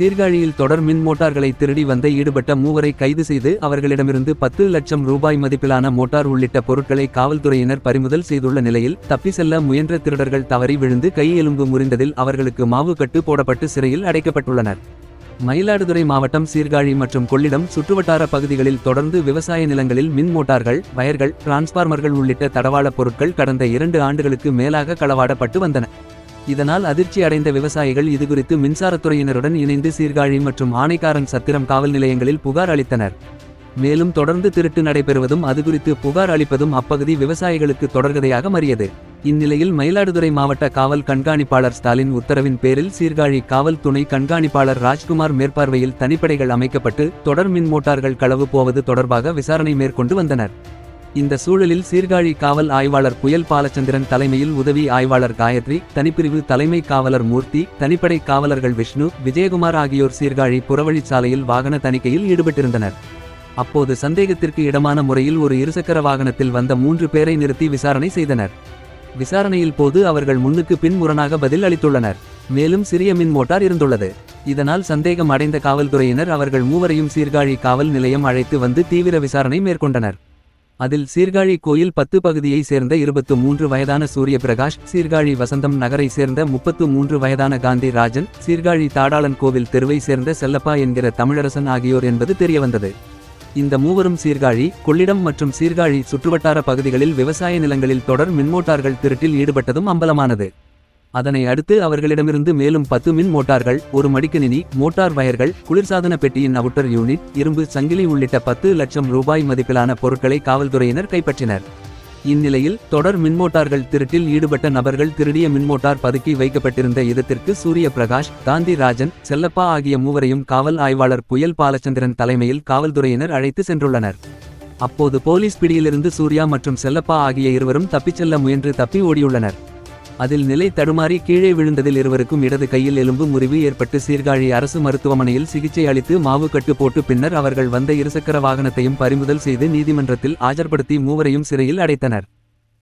சீர்காழியில் தொடர் மின் மோட்டார்களை திருடி வந்த ஈடுபட்ட மூவரை கைது செய்து அவர்களிடமிருந்து பத்து லட்சம் ரூபாய் மதிப்பிலான மோட்டார் உள்ளிட்ட பொருட்களை காவல்துறையினர் பறிமுதல் செய்துள்ள நிலையில் தப்பி செல்ல முயன்ற திருடர்கள் தவறி விழுந்து கை எலும்பு முறிந்ததில் அவர்களுக்கு மாவு கட்டு போடப்பட்டு சிறையில் அடைக்கப்பட்டுள்ளனர். மயிலாடுதுறை மாவட்டம் சீர்காழி மற்றும் கொள்ளிடம் சுற்றுவட்டார பகுதிகளில் தொடர்ந்து விவசாய நிலங்களில் மின் மோட்டார்கள் வயர்கள் டிரான்ஸ்பார்மர்கள் உள்ளிட்ட தடவாள பொருட்கள் கடந்த இரண்டு ஆண்டுகளுக்கு மேலாக களவாடப்பட்டு வந்தன. இதனால் அதிர்ச்சி அடைந்த விவசாயிகள் இதுகுறித்து மின்சாரத்துறையினருடன் இணைந்து சீர்காழி மற்றும் ஆனைக்காரன் சத்திரம் காவல் நிலையங்களில் புகார் அளித்தனர். மேலும் தொடர்ந்து திருட்டு நடைபெறுவதும் அதுகுறித்து புகார் அளிப்பதும் அப்பகுதி விவசாயிகளுக்கு தொடர்கதையாக மாறியது. இந்நிலையில் மயிலாடுதுறை மாவட்ட காவல் கண்காணிப்பாளர் ஸ்டாலின் உத்தரவின் பேரில் சீர்காழி காவல் துணை கண்காணிப்பாளர் ராஜ்குமார் மேற்பார்வையில் தனிப்படைகள் அமைக்கப்பட்டு தொடர் மின் மோட்டார்கள் களவு போவது தொடர்பாக விசாரணை மேற்கொண்டு வந்தனர். இந்த சூழலில் சீர்காழி காவல் ஆய்வாளர் புயல் பாலச்சந்திரன் தலைமையில் உதவி ஆய்வாளர் காயத்ரி தனிப்பிரிவு தலைமை காவலர் மூர்த்தி தனிப்படை காவலர்கள் விஷ்ணு விஜயகுமார் ஆகியோர் சீர்காழி புறவழிச்சாலையில் வாகன தணிக்கையில் ஈடுபட்டிருந்தனர். அப்போது சந்தேகத்திற்கு இடமான முறையில் ஒரு இருசக்கர வாகனத்தில் வந்த மூன்று பேரை நிறுத்தி விசாரணை செய்தனர். விசாரணையில் போது அவர்கள் முன்னுக்கு பின்முரணாக பதில் அளித்துள்ளனர். மேலும் சிறிய மின் மோட்டார் இருந்துள்ளது. இதனால் சந்தேகம் அடைந்த காவல்துறையினர் அவர்கள் மூவரையும் சீர்காழி காவல் நிலையம் அழைத்து வந்து தீவிர விசாரணை மேற்கொண்டனர். அதில் சீர்காழி கோயில் பத்து பகுதியை சேர்ந்த இருபத்து மூன்று வயதான சூரிய பிரகாஷ் சீர்காழி வசந்தம் நகரை சேர்ந்த முப்பத்து மூன்று வயதான காந்தி ராஜன் சீர்காழி தாடாளன் கோவில் தெருவை சேர்ந்த செல்லப்பா என்கிற தமிழரசன் ஆகியோர் என்பது தெரியவந்தது. இந்த மூவரும் சீர்காழி கொள்ளிடம் மற்றும் சீர்காழி சுற்றுவட்டார பகுதிகளில் விவசாய நிலங்களில் தொடர் மின்மோட்டார்கள் திருட்டில் ஈடுபட்டதும் அம்பலமானது. அதனை அடுத்து அவர்களிடமிருந்து மேலும் பத்து மின் மோட்டார்கள் ஒரு மடிக்கணினி மோட்டார் வயர்கள் குளிர்சாதன பெட்டியின் அவுட்டர் யூனிட் இரும்பு சங்கிலி உள்ளிட்ட பத்து லட்சம் ரூபாய் மதிப்பிலான பொருட்களை காவல்துறையினர் கைப்பற்றினர். இந்நிலையில் தொடர் மின்மோட்டார்கள் திருட்டில் ஈடுபட்ட நபர்கள் திருடிய மின்மோட்டார் பதுக்கி வைக்கப்பட்டிருந்த இடத்திற்கு சூரிய பிரகாஷ் காந்தி ராஜன் செல்லப்பா ஆகிய மூவரையும் காவல் ஆய்வாளர் புயல் பாலச்சந்திரன் தலைமையில் காவல்துறையினர் அழைத்து சென்றுள்ளனர். அப்போது போலீஸ் பிடியிலிருந்து சூர்யா மற்றும் செல்லப்பா ஆகிய இருவரும் தப்பிச் செல்ல முயன்று தப்பி ஓடியுள்ளனர். அதில் நிலை தடுமாறி கீழே விழுந்ததில் இருவருக்கும் இடது கையில் எலும்பு முறிவு ஏற்பட்டு சீர்காழி அரசு மருத்துவமனையில் சிகிச்சை அளித்து மாவு கட்டு போட்டு பின்னர் அவர்கள் வந்த இருசக்கர வாகனத்தையும் பறிமுதல் செய்து நீதிமன்றத்தில் ஆஜர்படுத்தி மூவரையும் சிறையில் அடைத்தனர்.